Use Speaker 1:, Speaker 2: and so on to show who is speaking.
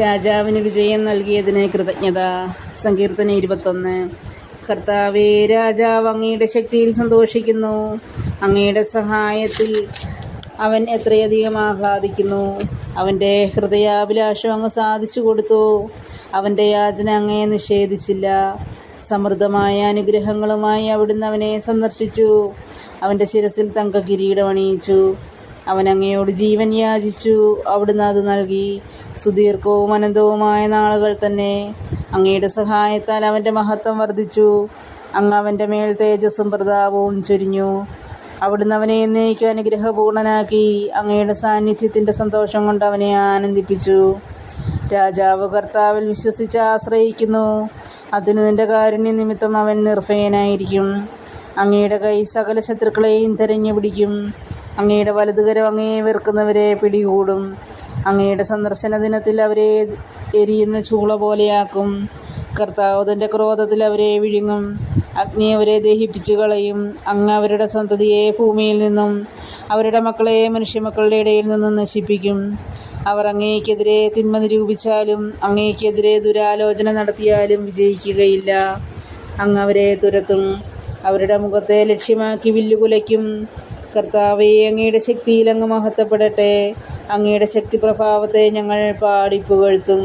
Speaker 1: രാജാവിന് വിജയം നൽകിയതിന് കൃതജ്ഞത. സങ്കീർത്തന ഇരുപത്തൊന്ന്. കർത്താവേ രാജാവ് അങ്ങയുടെ ശക്തിയിൽ സന്തോഷിക്കുന്നു. അങ്ങയുടെ സഹായത്തിൽ അവൻ എത്രയധികം ആഹ്ലാദിക്കുന്നു. അവന്റെ ഹൃദയാഭിലാഷം അങ്ങ് സാധിച്ചു കൊടുത്തു. അവന്റെ യാചന അങ്ങയെ നിഷേധിച്ചില്ല. സമൃദ്ധമായ അനുഗ്രഹങ്ങളുമായി അവിടുന്ന് അവനെ സന്ദർശിച്ചു. അവന്റെ ശിരസിൽ തങ്ക കിരീടം അണിയിച്ചു. അവൻ അങ്ങയോട് ജീവൻ യാചിച്ചു. അവിടുന്ന് അത് നൽകി. സുദീർഘവും അനന്തവുമായ നാളുകൾ തന്നെ അങ്ങയുടെ സഹായത്താൽ അവന്റെ മഹത്വം വർദ്ധിച്ചു. അങ്ങ് അവന്റെ മേൽ തേജസ്സും പ്രതാപവും ചൊരിഞ്ഞു. അവിടുന്ന് അവനെ എന്നേക്കും അനുഗ്രഹപൂർണനാക്കി. അങ്ങയുടെ സാന്നിധ്യത്തിന്റെ സന്തോഷം കൊണ്ട് അവനെ ആനന്ദിപ്പിച്ചു. രാജാവ് കർത്താവിൽ വിശ്വസിച്ച് ആശ്രയിക്കുന്നു. അതിന് നിന്റെ കാരുണ്യ നിമിത്തം അവൻ നിർഭയനായിരിക്കും. അങ്ങയുടെ കൈ സകല ശത്രുക്കളെയും തെരഞ്ഞു പിടിക്കും. അങ്ങയുടെ വലതുകരം അങ്ങേ വെറുക്കുന്നവരെ പിടികൂടും. അങ്ങയുടെ സന്ദർശന ദിനത്തിൽ അവരെ എരിയുന്ന ചൂള പോലെയാക്കും. കർത്താവ് തന്റെ ക്രോധത്തിൽ അവരെ വിഴുങ്ങും. അഗ്നി അവരെ ദഹിപ്പിച്ചു കളയും. അങ്ങ് അവരുടെ സന്തതിയെ ഭൂമിയിൽ നിന്നും അവരുടെ മക്കളെ മനുഷ്യമക്കളുടെ ഇടയിൽ നിന്നും നശിപ്പിക്കും. അവർ അങ്ങേക്കെതിരെ തിന്മ നിരൂപിച്ചാലും അങ്ങേക്കെതിരെ ദുരാലോചന നടത്തിയാലും വിജയിക്കുകയില്ല. അങ്ങ് അവരെ തുരത്തും. അവരുടെ മുഖത്തെ ലക്ഷ്യമാക്കി വില്ലുകുലയ്ക്കും. കർത്താവെ അങ്ങയുടെ ശക്തിയിൽ അങ്ങ് മഹത്വപ്പെടട്ടെ. അങ്ങയുടെ ശക്തി പ്രഭാവത്തെ ഞങ്ങൾ പാടിപ്പുകഴ്ത്തും.